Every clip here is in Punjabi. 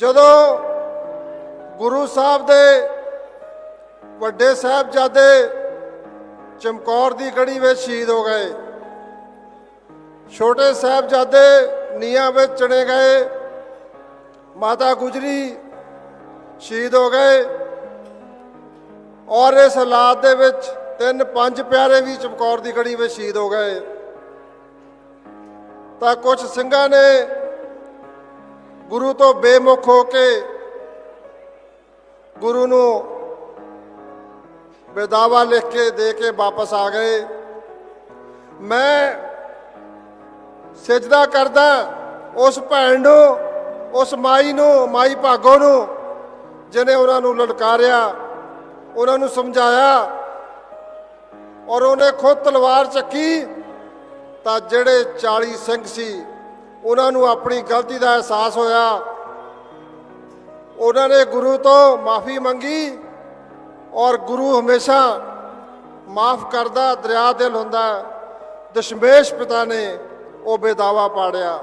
ਜਦੋਂ ਗੁਰੂ ਸਾਹਿਬ ਦੇ ਵੱਡੇ ਸਾਹਿਬਜ਼ਾਦੇ ਚਮਕੌਰ ਦੀ ਗੜੀ ਵਿੱਚ ਸ਼ਹੀਦ ਹੋ ਗਏ, ਛੋਟੇ ਸਾਹਿਬਜ਼ਾਦੇ ਨੀਹਾਂ ਵਿੱਚ ਚਣੇ ਗਏ, ਮਾਤਾ ਗੁਜਰੀ ਸ਼ਹੀਦ ਹੋ ਗਏ ਔਰ ਇਸ ਹਾਲਾਤ ਦੇ ਵਿੱਚ ਤਿੰਨ ਪੰਜ ਪਿਆਰੇ ਵੀ ਚਮਕੌਰ ਦੀ ਗੜੀ ਵਿੱਚ ਸ਼ਹੀਦ ਹੋ ਗਏ। ਤਾਂ ਕੁਝ ਸਿੰਘਾਂ ਨੇ ਗੁਰੂ ਤੋਂ ਬੇਮੁਖ ਹੋ ਕੇ ਗੁਰੂ ਨੂੰ ਬੇਦਾਵਾ ਲਿਖ ਕੇ ਦੇ ਕੇ ਵਾਪਸ ਆ ਗਏ। ਮੈਂ ਸਜਦਾ ਕਰਦਾ ਉਸ ਭੈਣ ਨੂੰ, ਉਸ ਮਾਈ ਨੂੰ, ਮਾਈ ਭਾਗੋ ਨੂੰ ਜਿਨੇ ਉਹਨਾਂ ਨੂੰ ਲਲਕਾਰਿਆ, ਉਹਨਾਂ ਨੂੰ ਸਮਝਾਇਆ ਔਰ ਉਹਨੇ ਖੁਦ ਤਲਵਾਰ ਚੱਕੀ ਤਾਂ ਜਿਹੜੇ 40 ਸਿੰਘ ਸੀ ਉਹਨਾਂ ਨੂੰ ਆਪਣੀ ਗਲਤੀ ਦਾ ਅਹਿਸਾਸ ਹੋਇਆ। ਉਹਨਾਂ ਨੇ ਗੁਰੂ ਤੋਂ ਮਾਫੀ ਮੰਗੀ ਔਰ ਗੁਰੂ ਹਮੇਸ਼ਾ ਮਾਫ ਕਰਦਾ, ਦਰਿਆ ਦਿਲ ਹੁੰਦਾ। ਦਸ਼ਮੇਸ਼ ਪਿਤਾ ਨੇ ਉਹ ਬੇਦਾਵਾ ਪਾੜਿਆ।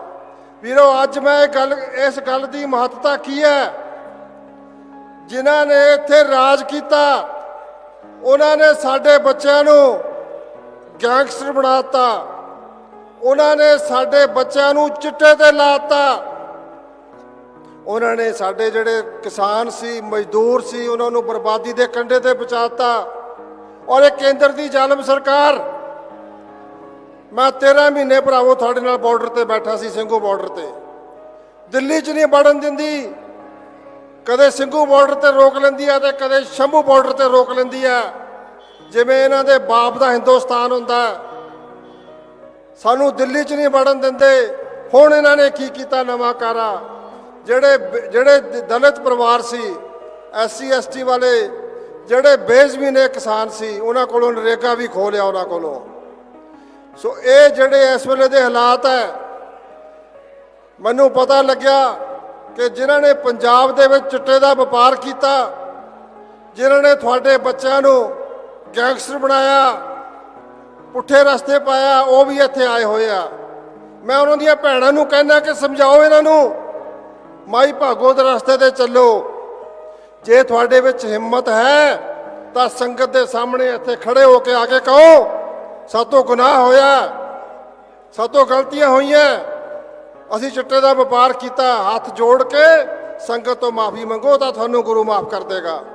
ਵੀਰੋ, ਅੱਜ ਮੈਂ ਇਹ ਗੱਲ, ਇਸ ਗੱਲ ਦੀ ਮਹੱਤਤਾ ਕੀ ਹੈ? ਜਿਨ੍ਹਾਂ ਨੇ ਇੱਥੇ ਰਾਜ ਕੀਤਾ, ਉਹਨਾਂ ਨੇ ਸਾਡੇ ਬੱਚਿਆਂ ਨੂੰ ਗੈਂਗਸਟਰ ਬਣਾਤਾ ਉਹਨਾਂ ਨੇ ਸਾਡੇ ਬੱਚਿਆਂ ਨੂੰ ਚਿੱਟੇ ਤੇ ਲਾਤਾ। ਉਹਨਾਂ ਨੇ ਸਾਡੇ ਜਿਹੜੇ ਕਿਸਾਨ ਸੀ, ਮਜ਼ਦੂਰ ਸੀ, ਉਹਨਾਂ ਨੂੰ ਬਰਬਾਦੀ ਦੇ ਕੰਢੇ ਤੇ ਪਹੁੰਚਾਤਾ। ਔਰ ਇਹ ਕੇਂਦਰ ਦੀ ਜ਼ਾਲਮ ਸਰਕਾਰ, ਮੈਂ 13 ਮਹੀਨੇ ਭਰਾਵੋ ਤੁਹਾਡੇ ਨਾਲ ਬਾਰਡਰ ਤੇ ਬੈਠਾ ਸੀ, ਸਿੰਘੂ ਬਾਰਡਰ ਤੇ। ਦਿੱਲੀ 'ਚ ਨਹੀਂ ਵੜਨ ਦਿੰਦੀ। ਕਦੇ ਸਿੰਘੂ ਬਾਰਡਰ ਤੇ ਰੋਕ ਲੈਂਦੀ ਆ ਤੇ ਕਦੇ ਸ਼ੰਭੂ ਬਾਰਡਰ ਤੇ ਰੋਕ ਲੈਂਦੀ ਆ। ਜਿਵੇਂ ਇਹਨਾਂ ਦੇ ਬਾਪ ਦਾ ਹਿੰਦੁਸਤਾਨ ਹੁੰਦਾ। ਸਾਨੂੰ ਦਿੱਲੀ 'ਚ ਨਹੀਂ ਵੜਨ ਦਿੰਦੇ। ਹੁਣ ਇਹਨਾਂ ਨੇ ਕੀ ਕੀਤਾ ਨਵਾਂ ਕਾਰਾ? ਜਿਹੜੇ ਬ- ਜਿਹੜੇ ਦਲਿਤ ਪਰਿਵਾਰ ਸੀ ਐਸਸੀ ਐਸਟੀ ਵਾਲੇ, ਜਿਹੜੇ ਬੇਜ਼ਮੀਨੇ ਕਿਸਾਨ ਸੀ, ਉਹਨਾਂ ਕੋਲੋਂ ਨਰੇਗਾ ਵੀ ਖੋਹ ਲਿਆ ਉਹਨਾਂ ਕੋਲੋਂ। ਸੋ ਇਹ ਜਿਹੜੇ ਇਸ ਵੇਲੇ ਦੇ ਹਾਲਾਤ ਹੈ, ਮੈਨੂੰ ਪਤਾ ਲੱਗਿਆ ਕਿ ਜਿਨ੍ਹਾਂ ਨੇ ਪੰਜਾਬ ਦੇ ਵਿੱਚ ਚਿੱਟੇ ਦਾ ਵਪਾਰ ਕੀਤਾ, ਜਿਨ੍ਹਾਂ ਨੇ ਤੁਹਾਡੇ ਬੱਚਿਆਂ ਨੂੰ ਗੈਂਗਸਟਰ ਬਣਾਇਆ ਪੁੱਠੇ ਰਸਤੇ ਪਾਇਆ, ਉਹ ਵੀ ਇੱਥੇ ਆਏ ਹੋਏ ਆ। ਮੈਂ ਉਹਨਾਂ ਦੀਆਂ ਭੈਣਾਂ ਨੂੰ ਕਹਿੰਦਾ ਕਿ ਸਮਝਾਓ ਇਹਨਾਂ ਨੂੰ, ਮਾਈ ਭਾਗੋ ਦੇ ਰਸਤੇ ਤੇ ਚੱਲੋ। ਜੇ ਤੁਹਾਡੇ ਵਿੱਚ ਹਿੰਮਤ ਹੈ, ਤਾਂ ਸੰਗਤ ਦੇ ਸਾਹਮਣੇ ਇੱਥੇ ਖੜੇ ਹੋ ਕੇ ਆ ਕੇ ਕਹੋ, ਸਾਤੋਂ ਗੁਨਾਹ ਹੋਇਆ ਸਾਤੋਂ ਗਲਤੀਆਂ ਹੋਈਆਂ ਅਸੀਂ ਚਿੱਟੇ ਦਾ ਵਪਾਰ ਕੀਤਾ, ਹੱਥ ਜੋੜ ਕੇ ਸੰਗਤ ਤੋਂ ਮਾਫੀ ਮੰਗੋ ਤਾਂ ਤੁਹਾਨੂੰ ਗੁਰੂ ਮਾਫ ਕਰ ਦੇਗਾ।